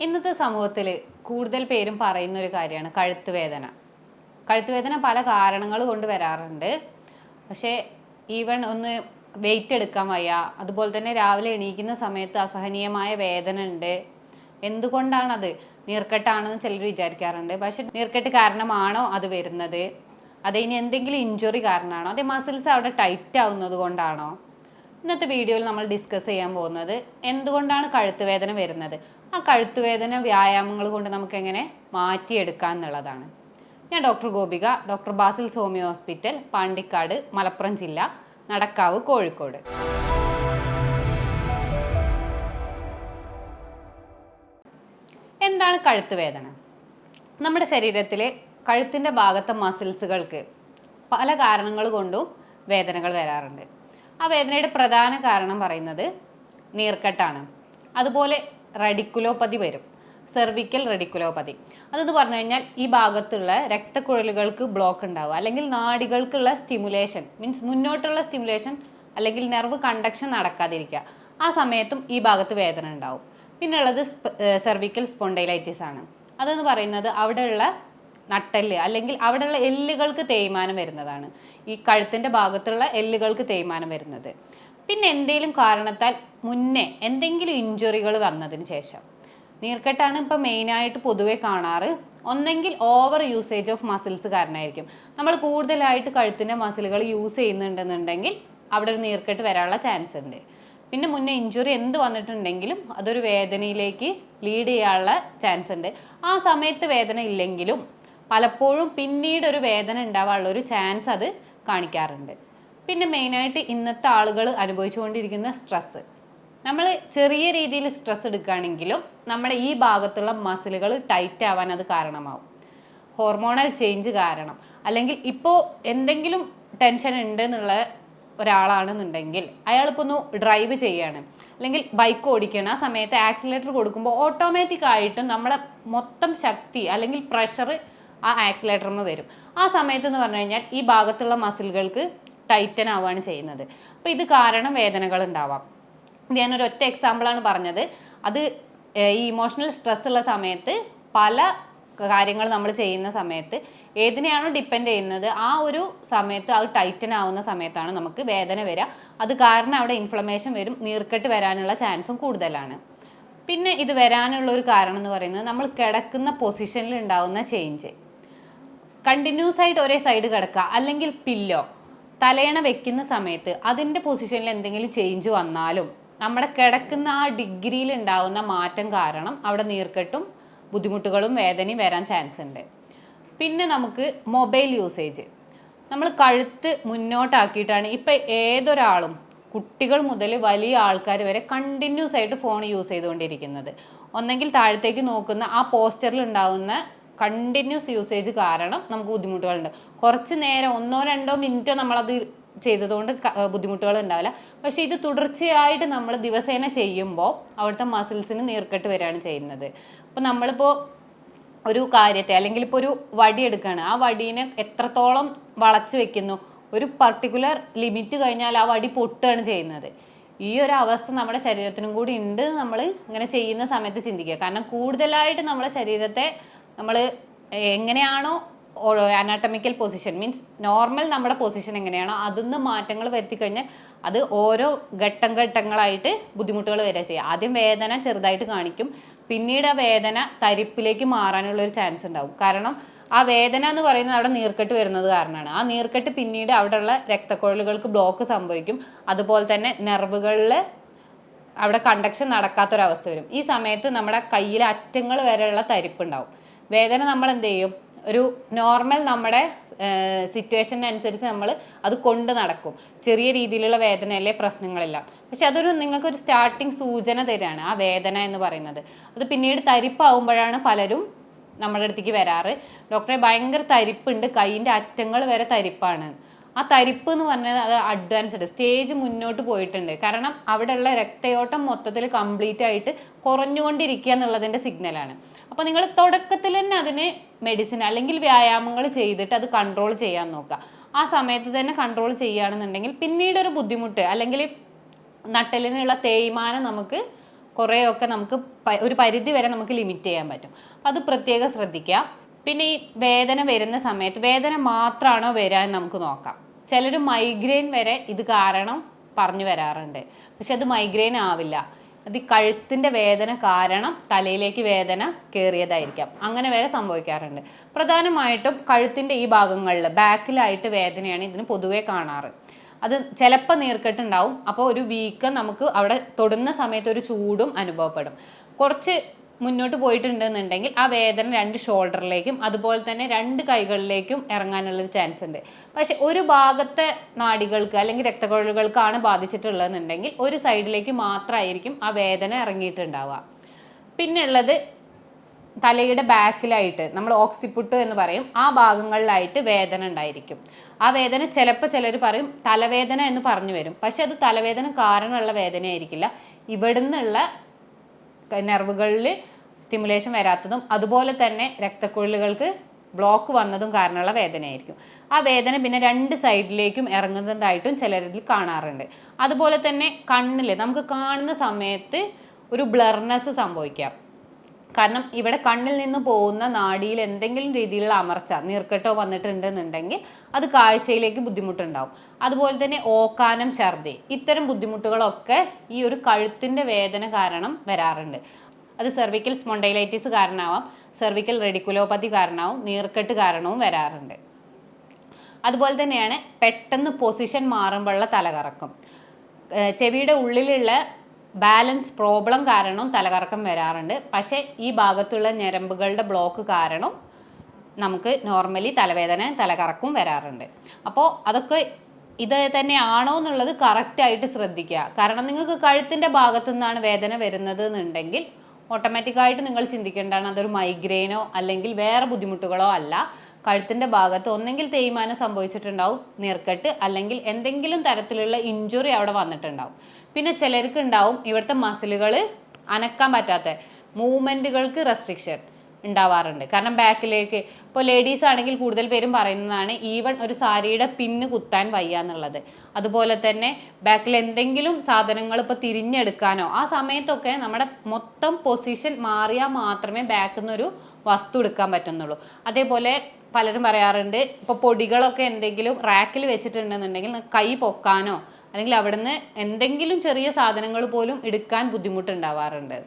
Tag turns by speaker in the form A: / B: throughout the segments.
A: ഇന്നത്തെ സമൂഹത്തിൽ കൂടുതൽ പേരും പറയുന്ന ഒരു കാര്യമാണ് കഴുത്ത് വേദന. കഴുത്ത് വേദന പല കാരണങ്ങൾ കൊണ്ട് വരാറുണ്ട്. പക്ഷേ ഈവൻ ഒന്ന് വെയിറ്റ് എടുക്കാൻ വയ്യ അതുപോലെ തന്നെ രാവിലെ എണീക്കുന്ന സമയത്ത് അസഹനീയമായ വേദന ഉണ്ട്. എന്തുകൊണ്ടാണത്? നീർക്കെട്ടാണെന്ന് ചിലർ വിചാരിക്കാറുണ്ട്. പക്ഷെ നീർക്കെട്ട് കാരണമാണോ അത് വരുന്നത്? അത് ഇനി എന്തെങ്കിലും ഇഞ്ചുറി കാരണമാണോ അതേ മസിൽസ് അവിടെ ടൈറ്റ് ആവുന്നത് കൊണ്ടാണോ? ഇന്നത്തെ വീഡിയോയിൽ നമ്മൾ ഡിസ്കസ് ചെയ്യാൻ പോകുന്നത് എന്തുകൊണ്ടാണ് കഴുത്തുവേദന വരുന്നത്? ആ കഴുത്തുവേദന വ്യായാമങ്ങൾ കൊണ്ട് നമുക്ക് എങ്ങനെ മാറ്റിയെടുക്കാം എന്നുള്ളതാണ്. ഞാൻ doctor Gopika doctor Basil homeo hospital Pandikkad Malappuram ജില്ല നടക്കാവ് കോഴിക്കോട്. എന്താണ് കഴുത്തുവേദന? നമ്മുടെ ശരീരത്തിലെ കഴുത്തിന്റെ ഭാഗത്തെ മസിൽസുകൾക്ക് പല കാരണങ്ങൾ കൊണ്ടും വേദനകൾ വരാറുണ്ട്. ആ വേദനയുടെ പ്രധാന കാരണം പറയുന്നത് നീർക്കെട്ടാണ്. അതുപോലെ റെഡിക്കുലോപ്പതി വരും. സെർവിക്കൽ റെഡിക്കുലോപ്പതി അതെന്ന് പറഞ്ഞു കഴിഞ്ഞാൽ ഈ ഭാഗത്തുള്ള രക്തക്കുഴലുകൾക്ക് ബ്ലോക്ക് ഉണ്ടാവുക. അല്ലെങ്കിൽ നാടികൾക്കുള്ള സ്റ്റിമുലേഷൻ മീൻസ് മുന്നോട്ടുള്ള സ്റ്റിമുലേഷൻ അല്ലെങ്കിൽ നെർവ് കണ്ടക്ഷൻ നടക്കാതിരിക്കുക. ആ സമയത്തും ഈ ഭാഗത്ത് വേദന ഉണ്ടാവും. പിന്നെ ഉള്ളത് സെർവിക്കൽ സ്പോണ്ടൈലൈറ്റിസ് ആണ്. അതെന്ന് പറയുന്നത് അവിടെയുള്ള നട്ടെല്ല് അല്ലെങ്കിൽ അവിടെയുള്ള എല്ലുകൾക്ക് തേയ്മാനം വരുന്നതാണ്. ഈ കഴുത്തിന്റെ ഭാഗത്തുള്ള എല്ലുകൾക്ക് തേയ്മാനം വരുന്നത്. പിന്നെ എന്തെങ്കിലും കാരണത്താൽ മുന്നേ എന്തെങ്കിലും ഇഞ്ചുറികൾ വന്നതിന് ശേഷം. നീർക്കെട്ടാണ് ഇപ്പോൾ മെയിനായിട്ട് പൊതുവെ കാണാറ്. ഒന്നെങ്കിൽ ഓവർ യൂസേജ് ഓഫ് മസിൽസ് കാരണമായിരിക്കും നമ്മൾ കൂടുതലായിട്ട് കഴുത്തിന്റെ മസിലുകൾ യൂസ് ചെയ്യുന്നുണ്ടെന്നുണ്ടെങ്കിൽ അവിടെ ഒരു നീർക്കെട്ട് വരാനുള്ള ചാൻസ് ഉണ്ട്. പിന്നെ മുന്നേ ഇഞ്ചുറി എന്ത് വന്നിട്ടുണ്ടെങ്കിലും അതൊരു വേദനയിലേക്ക് ലീഡ് ചെയ്യാനുള്ള ചാൻസ് ഉണ്ട്. ആ സമയത്ത് വേദന ഇല്ലെങ്കിലും പലപ്പോഴും പിന്നീട് ഒരു വേദന ഉണ്ടാവാനുള്ള ഒരു ചാൻസ് അത് കാണിക്കാറുണ്ട്. പിന്നെ മെയിനായിട്ട് ഇന്നത്തെ ആളുകൾ അനുഭവിച്ചുകൊണ്ടിരിക്കുന്ന സ്ട്രെസ്സ് നമ്മൾ ചെറിയ രീതിയിൽ സ്ട്രെസ് എടുക്കുകയാണെങ്കിലും നമ്മുടെ ഈ ഭാഗത്തുള്ള മസിലുകൾ ടൈറ്റ് ആവാൻ അത് കാരണമാവും. ഹോർമോണൽ ചേഞ്ച് കാരണം. അല്ലെങ്കിൽ ഇപ്പോൾ എന്തെങ്കിലും ടെൻഷൻ ഉണ്ട് എന്നുള്ള ഒരാളാണെന്നുണ്ടെങ്കിൽ അയാളിപ്പോൾ ഒന്ന് ഡ്രൈവ് ചെയ്യാണ്. അല്ലെങ്കിൽ ബൈക്ക് ഓടിക്കണം. ആ സമയത്ത് ആക്സിലേറ്റർ കൊടുക്കുമ്പോൾ ഓട്ടോമാറ്റിക് ആയിട്ടും നമ്മളെ മൊത്തം ശക്തി അല്ലെങ്കിൽ പ്രഷർ ആ ആക്സിലേറ്ററിന് വരും. ആ സമയത്ത് എന്ന് പറഞ്ഞു കഴിഞ്ഞാൽ ഈ ഭാഗത്തുള്ള മസിലുകൾക്ക് ടൈറ്റൻ ആവുകയാണ് ചെയ്യുന്നത്. അപ്പോൾ ഇത് കാരണം വേദനകൾ ഉണ്ടാവാം ഇത് ഞാനൊരു ഒറ്റ എക്സാമ്പിളാണ് പറഞ്ഞത്. അത് ഈ ഇമോഷണൽ സ്ട്രെസ് ഉള്ള സമയത്ത് പല കാര്യങ്ങൾ നമ്മൾ ചെയ്യുന്ന സമയത്ത് ഏതിനെയാണോ ഡിപ്പെൻഡ് ചെയ്യുന്നത് ആ ഒരു സമയത്ത് അത് ടൈറ്റൻ ആവുന്ന സമയത്താണ് നമുക്ക് വേദന വരിക അത് കാരണം അവിടെ ഇൻഫ്ലമേഷൻ വരും നീർക്കെട്ട് വരാനുള്ള ചാൻസും കൂടുതലാണ്. പിന്നെ ഇത് വരാനുള്ള ഒരു കാരണം എന്ന് പറയുന്നത് നമ്മൾ കിടക്കുന്ന പൊസിഷനിൽ ഉണ്ടാവുന്ന ചേഞ്ച് കണ്ടിന്യൂസ് ആയിട്ട് ഒരേ സൈഡ് കിടക്കുക. അല്ലെങ്കിൽ പില്ലോ തലയണ വെക്കുന്ന സമയത്ത് അതിന്റെ പൊസിഷനിൽ എന്തെങ്കിലും ചേഞ്ച് വന്നാലും നമ്മുടെ കിടക്കുന്ന ആ ഡിഗ്രിയിൽ ഉണ്ടാവുന്ന മാറ്റം കാരണം അവിടെ നീർക്കെട്ടും ബുദ്ധിമുട്ടുകളും വേദനയും വരാൻ ചാൻസ് ഉണ്ട്. പിന്നെ നമുക്ക് മൊബൈൽ യൂസേജ് നമ്മൾ കഴുത്ത് മുന്നോട്ടാക്കിയിട്ടാണ് ഇപ്പം ഏതൊരാളും കുട്ടികൾ മുതൽ വലിയ ആൾക്കാർ വരെ കണ്ടിന്യൂസ് ആയിട്ട് ഫോൺ യൂസ് ചെയ്തുകൊണ്ടിരിക്കുന്നത്. ഒന്നെങ്കിൽ താഴത്തേക്ക് നോക്കുന്ന ആ പോസ്റ്ററിൽ ഉണ്ടാകുന്ന കണ്ടിന്യൂസ് യൂസേജ് കാരണം നമുക്ക് ബുദ്ധിമുട്ടുകളുണ്ട്. കുറച്ച് നേരം ഒന്നോ രണ്ടോ മിനിറ്റോ നമ്മളത് ചെയ്തതുകൊണ്ട് ബുദ്ധിമുട്ടുകൾ ഉണ്ടാവില്ല പക്ഷേ ഇത് തുടർച്ചയായിട്ട് നമ്മൾ ദിവസേന ചെയ്യുമ്പോൾ അവിടുത്തെ മസിൽസിന് നീർക്കെട്ട് വരികയാണ് ചെയ്യുന്നത്. അപ്പോൾ നമ്മളിപ്പോൾ ഒരു കാര്യത്തെ അല്ലെങ്കിൽ ഇപ്പോൾ ഒരു വടി എടുക്കുകയാണ്. ആ വടീനെ എത്രത്തോളം വളച്ച് വെക്കുന്നു? ഒരു പർട്ടിക്കുലർ ലിമിറ്റ് കഴിഞ്ഞാൽ ആ വടി പൊട്ടുകയാണ് ചെയ്യുന്നത്. ഈ ഒരു അവസ്ഥ നമ്മുടെ ശരീരത്തിനും കൂടി ഉണ്ട് നമ്മൾ ഇങ്ങനെ ചെയ്യുന്ന സമയത്ത് ചിന്തിക്കുക. കാരണം കൂടുതലായിട്ട് നമ്മുടെ ശരീരത്തെ നമ്മൾ എങ്ങനെയാണോ അനാട്ടമിക്കൽ പൊസിഷൻ മീൻസ് നോർമൽ നമ്മുടെ പൊസിഷൻ എങ്ങനെയാണോ അതിന്ന് മാറ്റങ്ങൾ വരുത്തി കഴിഞ്ഞാൽ അത് ഓരോ ഘട്ടം ഘട്ടങ്ങളായിട്ട് ബുദ്ധിമുട്ടുകൾ വരിക ചെയ്യുക ആദ്യം വേദന ചെറുതായിട്ട് കാണിക്കും. പിന്നീട് ആ വേദന തരിപ്പിലേക്ക് മാറാനുള്ള ഒരു ചാൻസ് ഉണ്ടാവും. കാരണം ആ വേദന എന്ന് പറയുന്നത് അവിടെ നീർക്കെട്ട് വരുന്നത് കാരണമാണ്. ആ നീർക്കെട്ട് പിന്നീട് അവിടെയുള്ള രക്തക്കുഴലുകൾക്ക് ബ്ലോക്ക് സംഭവിക്കും. അതുപോലെ തന്നെ നെർവുകളിൽ അവിടെ കണ്ടക്ഷൻ നടക്കാത്തൊരവസ്ഥ വരും. ഈ സമയത്ത് നമ്മുടെ കയ്യിലെ അറ്റങ്ങൾ വരെയുള്ള തരിപ്പുണ്ടാവും വേദന നമ്മൾ എന്ത് ചെയ്യും ഒരു നോർമൽ നമ്മുടെ സിറ്റുവേഷനനുസരിച്ച് നമ്മൾ അത് കൊണ്ട് നടക്കും. ചെറിയ രീതിയിലുള്ള വേദനയല്ലേ പ്രശ്നങ്ങളെല്ലാം. പക്ഷെ അതൊരു നിങ്ങൾക്കൊരു സ്റ്റാർട്ടിങ് സൂചന തരാണ് ആ വേദന എന്ന് പറയുന്നത്. അത് പിന്നീട് തരിപ്പാവുമ്പോഴാണ് പലരും നമ്മുടെ അടുത്തേക്ക് വരാറ്. ഡോക്ടറെ ഭയങ്കര തരിപ്പുണ്ട്. കൈയിന്റെ അറ്റങ്ങൾ വരെ തരിപ്പാണ്. ആ തരിപ്പ് എന്ന് പറഞ്ഞാൽ അത് അഡ്വാൻസ്ഡ് സ്റ്റേജ് മുന്നോട്ട് പോയിട്ടുണ്ട്. കാരണം അവിടെയുള്ള രക്തയോട്ടം മൊത്തത്തിൽ കംപ്ലീറ്റ് ആയിട്ട് കുറഞ്ഞുകൊണ്ടിരിക്കുക എന്നുള്ളതിന്റെ സിഗ്നലാണ് അപ്പോൾ നിങ്ങൾ തുടക്കത്തിൽ തന്നെ അതിന് മെഡിസിൻ അല്ലെങ്കിൽ വ്യായാമങ്ങൾ ചെയ്തിട്ട് അത് കൺട്രോൾ ചെയ്യാൻ നോക്കുക. ആ സമയത്ത് തന്നെ കൺട്രോൾ ചെയ്യുകയാണെന്നുണ്ടെങ്കിൽ പിന്നീട് ഒരു ബുദ്ധിമുട്ട് അല്ലെങ്കിൽ നട്ടലിനുള്ള തേയ്മാനം നമുക്ക് കുറേയൊക്കെ നമുക്ക് ഒരു പരിധി വരെ നമുക്ക് ലിമിറ്റ് ചെയ്യാൻ പറ്റും. അത് പ്രത്യേകം ശ്രദ്ധിക്കുക. പിന്നെ ഈ വേദന വരുന്ന സമയത്ത് വേദന മാത്രമാണോ വരാൻ നമുക്ക് നോക്കാം. ചിലർ മൈഗ്രെയിൻ വരെ ഇത് കാരണം പറഞ്ഞു വരാറുണ്ട്. പക്ഷെ അത് മൈഗ്രെയിൻ ആവില്ല. അത് ഈ കഴുത്തിന്റെ വേദന കാരണം തലയിലേക്ക് വേദന കയറിയതായിരിക്കാം അങ്ങനെ വരെ സംഭവിക്കാറുണ്ട്. പ്രധാനമായിട്ടും കഴുത്തിന്റെ ഈ ഭാഗങ്ങളിൽ ബാക്കിലായിട്ട് വേദനയാണ് ഇതിന് പൊതുവേ കാണാറ്. അത് ചിലപ്പോൾ നീർക്കെട്ടുണ്ടാവും. അപ്പോൾ ഒരു വീക്കം നമുക്ക് അവിടെ തൊടുന്ന സമയത്ത് ഒരു ചൂടും അനുഭവപ്പെടും. കുറച്ച് മുന്നോട്ട് പോയിട്ടുണ്ടെന്നുണ്ടെങ്കിൽ ആ വേദന രണ്ട് ഷോൾഡറിലേക്കും അതുപോലെ തന്നെ രണ്ട് കൈകളിലേക്കും ഇറങ്ങാനുള്ളൊരു ചാൻസ് ഉണ്ട്. പക്ഷെ ഒരു ഭാഗത്തെ നാടികൾക്ക് അല്ലെങ്കിൽ രക്തക്കുഴലുകൾക്കാണ് ബാധിച്ചിട്ടുള്ളതെന്നുണ്ടെങ്കിൽ ഒരു സൈഡിലേക്ക് മാത്രമായിരിക്കും ആ വേദന ഇറങ്ങിയിട്ടുണ്ടാവുക. പിന്നെ ഉള്ളത് തലയുടെ ബാക്കിലായിട്ട് നമ്മൾ ഓക്സിപുട്ട് എന്ന് പറയും ആ ഭാഗങ്ങളിലായിട്ട് വേദന ഉണ്ടായിരിക്കും. ആ വേദന ചിലപ്പോൾ ചിലർ പറയും തലവേദന എന്ന് പറഞ്ഞു വരും. പക്ഷെ അത് തലവേദന കാരണമുള്ള വേദനയായിരിക്കില്ല. ഇവിടുന്നുള്ള നെർവുകളിൽ സ്റ്റിമുലേഷൻ വരാത്തതും അതുപോലെ തന്നെ രക്തക്കുഴലുകൾക്ക് ബ്ലോക്ക് വന്നതും കാരണമുള്ള വേദനയായിരിക്കും. ആ വേദന പിന്നെ രണ്ട് സൈഡിലേക്കും ഇറങ്ങുന്നതായിട്ടും ചിലരിൽ കാണാറുണ്ട്. അതുപോലെ തന്നെ കണ്ണിൽ നമുക്ക് കാണുന്ന സമയത്ത് ഒരു ബ്ലർനെസ് സംഭവിക്കാം. കാരണം ഇവിടെ കണ്ണിൽ നിന്ന് പോകുന്ന നാടിയിൽ എന്തെങ്കിലും രീതിയിലുള്ള അമർച്ച നീർക്കെട്ടോ വന്നിട്ടുണ്ടെന്നുണ്ടെങ്കിൽ അത് കാഴ്ചയിലേക്ക് ബുദ്ധിമുട്ടുണ്ടാവും. അതുപോലെ തന്നെ ഓക്കാനം ഛർദി ഇത്തരം ബുദ്ധിമുട്ടുകളൊക്കെ ഈ ഒരു കഴുത്തിന്റെ വേദന കാരണം വരാറുണ്ട്. അത് സെർവിക്കൽ സ്പോണ്ടൈലൈറ്റിസ് കാരണമാവാം സെർവിക്കൽ റെഡിക്കുലോപ്പതി കാരണമാവും നീർക്കെട്ട് കാരണവും വരാറുണ്ട്. അതുപോലെ തന്നെയാണ് പെട്ടെന്ന് പൊസിഷൻ മാറുമ്പോഴുള്ള തലകറക്കം. ചെവിയുടെ ഉള്ളിലുള്ള ബാലൻസ് പ്രോബ്ലം കാരണം തലകറക്കം വരാറുണ്ട്. പക്ഷേ ഈ ഭാഗത്തുള്ള ഞരമ്പുകളുടെ ബ്ലോക്ക് കാരണം നമുക്ക് നോർമലി തലവേദന തലകറക്കും വരാറുണ്ട്. അപ്പോൾ അതൊക്കെ ഇത് തന്നെയാണോ എന്നുള്ളത് കറക്റ്റായിട്ട് ശ്രദ്ധിക്കുക. കാരണം നിങ്ങൾക്ക് കഴുത്തിന്റെ ഭാഗത്തു നിന്നാണ് വേദന വരുന്നത് എന്നുണ്ടെങ്കിൽ ഓട്ടോമാറ്റിക്കായിട്ട് നിങ്ങൾ ചിന്തിക്കേണ്ടതാണ് അതൊരു മൈഗ്രെയിനോ അല്ലെങ്കിൽ വേറെ ബുദ്ധിമുട്ടുകളോ അല്ല. കഴുത്തിന്റെ ഭാഗത്ത് ഒന്നെങ്കിൽ തേയ്മാനം സംഭവിച്ചിട്ടുണ്ടാവും നീർക്കെട്ട് അല്ലെങ്കിൽ എന്തെങ്കിലും തരത്തിലുള്ള ഇഞ്ചുറി അവിടെ വന്നിട്ടുണ്ടാവും. പിന്നെ ചിലർക്ക് ഉണ്ടാവും ഇവിടുത്തെ മസിലുകൾ അനക്കാൻ പറ്റാത്ത മൂവ്മെന്റുകൾക്ക് റെസ്ട്രിക്ഷൻ ഉണ്ടാവാറുണ്ട്. കാരണം ബാക്കിലേക്ക് ഇപ്പോൾ ലേഡീസ് ആണെങ്കിൽ കൂടുതൽ പേരും പറയുന്നതാണ് ഈവൺ ഒരു സാരിയുടെ പിന്ന് കുത്താൻ വയ്യ എന്നുള്ളത്. അതുപോലെ തന്നെ ബാക്കിൽ എന്തെങ്കിലും സാധനങ്ങൾ ഇപ്പോൾ തിരിഞ്ഞെടുക്കാനോ ആ സമയത്തൊക്കെ നമ്മുടെ മൊത്തം പൊസിഷൻ മാറിയാൽ മാത്രമേ ബാക്കിൽ നിന്നൊരു വസ്തു എടുക്കാൻ പറ്റുന്നുള്ളൂ. അതേപോലെ പലരും പറയാറുണ്ട് ഇപ്പോൾ പൊടികളൊക്കെ എന്തെങ്കിലും റാക്കിൽ വെച്ചിട്ടുണ്ടെന്നുണ്ടെങ്കിൽ കൈ പൊക്കാനോ അല്ലെങ്കിൽ അവിടുന്ന് എന്തെങ്കിലും ചെറിയ സാധനങ്ങൾ പോലും എടുക്കാൻ ബുദ്ധിമുട്ടുണ്ടാവാറുണ്ട്.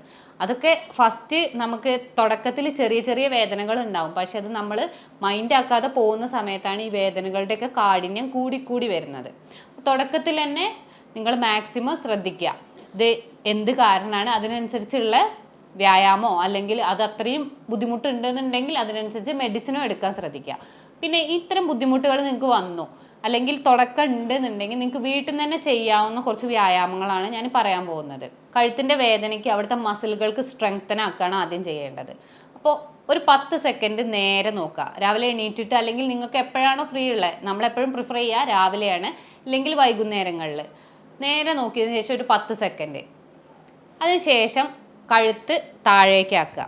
A: അതൊക്കെ ഫസ്റ്റ് നമുക്ക് തുടക്കത്തിൽ ചെറിയ ചെറിയ വേദനകൾ ഉണ്ടാവും. പക്ഷെ അത് നമ്മൾ മൈൻഡ് ആക്കാതെ പോകുന്ന സമയത്താണ് ഈ വേദനകളുടെയൊക്കെ കാഠിന്യം കൂടിക്കൂടി വരുന്നത്. തുടക്കത്തിൽ തന്നെ നിങ്ങൾ മാക്സിമം ശ്രദ്ധിക്കുക. ഇത് എന്ത് കാരണമാണ്? അതിനനുസരിച്ചുള്ള വ്യായാമോ അല്ലെങ്കിൽ അത് അത്രയും ബുദ്ധിമുട്ടുണ്ടെന്നുണ്ടെങ്കിൽ അതിനനുസരിച്ച് മെഡിസിനോ എടുക്കാൻ ശ്രദ്ധിക്കുക. പിന്നെ ഇത്തരം ബുദ്ധിമുട്ടുകൾ നിങ്ങൾക്ക് വന്നു അല്ലെങ്കിൽ തുടക്കം ഉണ്ടെന്നുണ്ടെങ്കിൽ നിങ്ങൾക്ക് വീട്ടിൽ നിന്ന് തന്നെ ചെയ്യാവുന്ന കുറച്ച് വ്യായാമങ്ങളാണ് ഞാൻ പറയാൻ പോകുന്നത്. കഴുത്തിന്റെ വേദനയ്ക്ക് അവിടുത്തെ മസിലുകൾക്ക് സ്ട്രെങ്തൻ ആക്കുകയാണ് ആദ്യം ചെയ്യേണ്ടത്. അപ്പോൾ ഒരു പത്ത് സെക്കൻഡ് നേരെ നോക്കുക. രാവിലെ എണീറ്റിട്ട് അല്ലെങ്കിൽ നിങ്ങൾക്ക് എപ്പോഴാണോ ഫ്രീ ഉള്ളത് നമ്മളെപ്പോഴും പ്രിഫർ ചെയ്യുക രാവിലെയാണ് ഇല്ലെങ്കിൽ വൈകുന്നേരങ്ങളിൽ. നേരെ നോക്കിയതിന് ശേഷം ഒരു പത്ത് സെക്കൻഡ് അതിനുശേഷം കഴുത്ത് താഴേക്കാക്കുക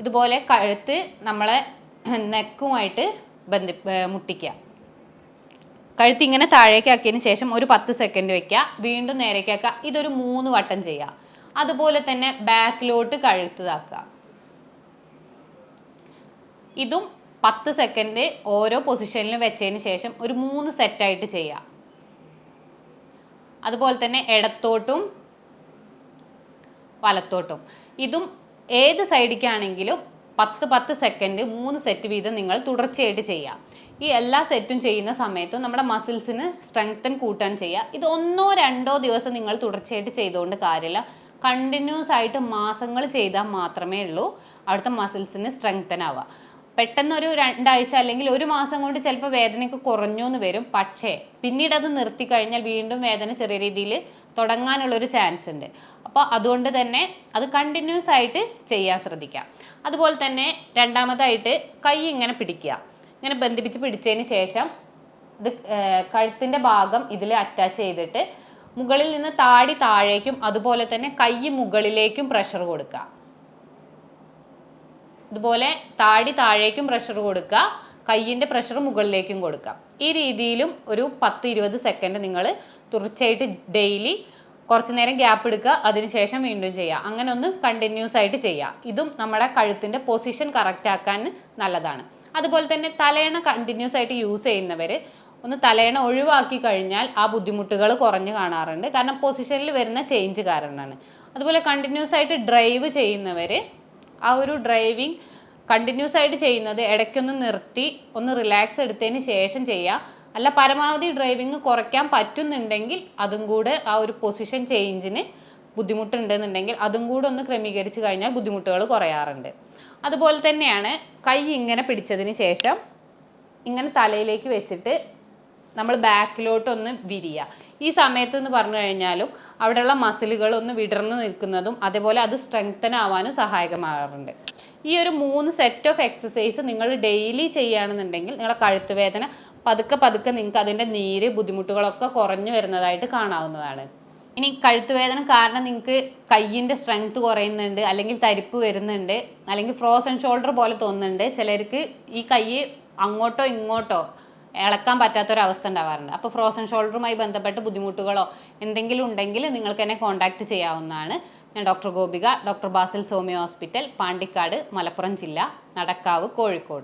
A: ഇതുപോലെ കഴുത്ത് നമ്മളെ നെക്കുമായിട്ട് ബന്ധി മുട്ടിക്കുക. കഴുത്ത് ഇങ്ങനെ താഴേക്കാക്കിയതിന് ശേഷം ഒരു പത്ത് സെക്കൻഡ് വെക്കുക. വീണ്ടും നേരേക്കാക്കുക ഇതൊരു മൂന്ന് വട്ടം ചെയ്യുക. അതുപോലെ തന്നെ ബാക്കിലോട്ട് കഴുത്ത് താക്കുക ഇതും പത്ത് സെക്കൻഡ് ഓരോ പൊസിഷനിലും വെച്ചതിന് ശേഷം ഒരു മൂന്ന് സെറ്റായിട്ട് ചെയ്യുക. അതുപോലെ തന്നെ ഇടത്തോട്ടും വലത്തോട്ടും. ഇതും ഏത് സൈഡിക്കാണെങ്കിലും പത്ത് പത്ത് സെക്കൻഡ് മൂന്ന് സെറ്റ് വീതം നിങ്ങൾ തുടർച്ചയായിട്ട് ചെയ്യാം ഈ എല്ലാ സെറ്റും ചെയ്യുന്ന സമയത്തും നമ്മുടെ മസിൽസിന് സ്ട്രെങ്തൻ കൂട്ടാൻ ചെയ്യുക. ഇത് ഒന്നോ രണ്ടോ ദിവസം നിങ്ങൾ തുടർച്ചയായിട്ട് ചെയ്തുകൊണ്ട് കാര്യമില്ല. കണ്ടിന്യൂസ് ആയിട്ട് മാസങ്ങൾ ചെയ്താൽ മാത്രമേ ഉള്ളൂ. അവിടുത്തെ മസിൽസിന് സ്ട്രെങ്തൻ ആവുക. പെട്ടെന്ന് ഒരു രണ്ടാഴ്ച അല്ലെങ്കിൽ ഒരു മാസം കൊണ്ട് ചിലപ്പോൾ വേദനയൊക്കെ കുറഞ്ഞു എന്ന് വരും. പക്ഷേ പിന്നീട് അത് നിർത്തി കഴിഞ്ഞാൽ വീണ്ടും വേദന ചെറിയ രീതിയിൽ തുടങ്ങാനുള്ളൊരു ചാൻസ് ഉണ്ട് അപ്പോൾ അതുകൊണ്ട് തന്നെ അത് കണ്ടിന്യൂസ് ആയിട്ട് ചെയ്യാൻ ശ്രദ്ധിക്കുക അതുപോലെ തന്നെ രണ്ടാമതായിട്ട് കൈ ഇങ്ങനെ പിടിക്കുക. ഇങ്ങനെ ബന്ധിപ്പിച്ച് പിടിച്ചതിന് ശേഷം ഇത് കഴുത്തിന്റെ ഭാഗം ഇതിൽ അറ്റാച്ച് ചെയ്തിട്ട് മുകളിൽ നിന്ന് താടി താഴേക്കും അതുപോലെ തന്നെ കൈ മുകളിലേക്കും പ്രഷർ കൊടുക്കുക. ഇതുപോലെ താടി താഴേക്കും പ്രഷർ കൊടുക്കുക. കയ്യിന്റെ പ്രഷർ മുകളിലേക്കും കൊടുക്കുക. ഈ രീതിയിലും ഒരു പത്ത് ഇരുപത് സെക്കൻഡ് നിങ്ങൾ തുടർച്ചയായിട്ട് ഡെയിലി കുറച്ച് നേരം ഗ്യാപ്പ് എടുക്കുക അതിനുശേഷം വീണ്ടും ചെയ്യുക. അങ്ങനെ ഒന്ന് കണ്ടിന്യൂസ് ആയിട്ട് ചെയ്യുക. ഇതും നമ്മുടെ കഴുത്തിന്റെ പൊസിഷൻ കറക്റ്റ് ആക്കാൻ നല്ലതാണ്. അതുപോലെ തന്നെ തലയണ കണ്ടിന്യൂസ് ആയിട്ട് യൂസ് ചെയ്യുന്നവർ ഒന്ന് തലയണ ഒഴിവാക്കി കഴിഞ്ഞാൽ ആ ബുദ്ധിമുട്ടുകൾ കുറഞ്ഞു കാണാറുണ്ട്. കാരണം പൊസിഷനിൽ വരുന്ന ചേഞ്ച് കാരണമാണ്. അതുപോലെ കണ്ടിന്യൂസ് ആയിട്ട് ഡ്രൈവ് ചെയ്യുന്നവർ ആ ഒരു ഡ്രൈവിംഗ് കണ്ടിന്യൂസ് ആയിട്ട് ചെയ്യുന്നത് ഇടയ്ക്കൊന്ന് നിർത്തി ഒന്ന് റിലാക്സ് എടുത്തതിന് ശേഷം ചെയ്യുക. അല്ല പരമാവധി ഡ്രൈവിംഗ് കുറയ്ക്കാൻ പറ്റുന്നുണ്ടെങ്കിൽ അതും കൂടെ ആ ഒരു പൊസിഷൻ ചേഞ്ചിന് ബുദ്ധിമുട്ടുണ്ടെന്നുണ്ടെങ്കിൽ അതും കൂടെ ഒന്ന് ക്രമീകരിച്ച് കഴിഞ്ഞാൽ ബുദ്ധിമുട്ടുകൾ കുറയാറുണ്ട്. അതുപോലെ തന്നെയാണ് കൈ ഇങ്ങനെ പിടിച്ചതിന് ശേഷം ഇങ്ങനെ തലയിലേക്ക് വെച്ചിട്ട് നമ്മൾ ബാക്കിലോട്ടൊന്ന് വിരിയുക ഈ സമയത്ത് എന്ന് പറഞ്ഞു കഴിഞ്ഞാലും അവിടെയുള്ള മസിലുകൾ ഒന്ന് വിടർന്നു നിൽക്കുന്നതും അതേപോലെ അത് സ്ട്രെങ്തൻ ആവാനും സഹായകമാകാറുണ്ട്. ഈ ഒരു മൂന്ന് സെറ്റ് ഓഫ് എക്സസൈസ് നിങ്ങൾ ഡെയിലി ചെയ്യുകയാണെന്നുണ്ടെങ്കിൽ നിങ്ങളുടെ കഴുത്ത് വേദന പതുക്കെ പതുക്കെ നിങ്ങൾക്ക് അതിന്റെ നീര് ബുദ്ധിമുട്ടുകളൊക്കെ കുറഞ്ഞു വരുന്നതായിട്ട് കാണാവുന്നതാണ്. ഇനി കഴുത്തുവേദന കാരണം നിങ്ങൾക്ക് കയ്യിന്റെ സ്ട്രെങ്ത് കുറയുന്നുണ്ട് അല്ലെങ്കിൽ തരിപ്പ് വരുന്നുണ്ട് അല്ലെങ്കിൽ ഫ്രോസൺ ഷോൾഡർ പോലെ തോന്നുന്നുണ്ട്. ചിലർക്ക് ഈ കൈ അങ്ങോട്ടോ ഇങ്ങോട്ടോ ഇളക്കാൻ പറ്റാത്തൊരവസ്ഥ ഉണ്ടാവാറുണ്ട്. അപ്പോൾ ഫ്രോസൺ ഷോൾഡറുമായി ബന്ധപ്പെട്ട് ബുദ്ധിമുട്ടുകളോ എന്തെങ്കിലും ഉണ്ടെങ്കിൽ നിങ്ങൾക്ക് എന്നെ കോൺടാക്റ്റ് ചെയ്യാവുന്നതാണ്. ഞാൻ doctor Gopika doctor Basil homeo hospital Pandikkad Malappuram ജില്ല നടക്കാവ് കോഴിക്കോട്.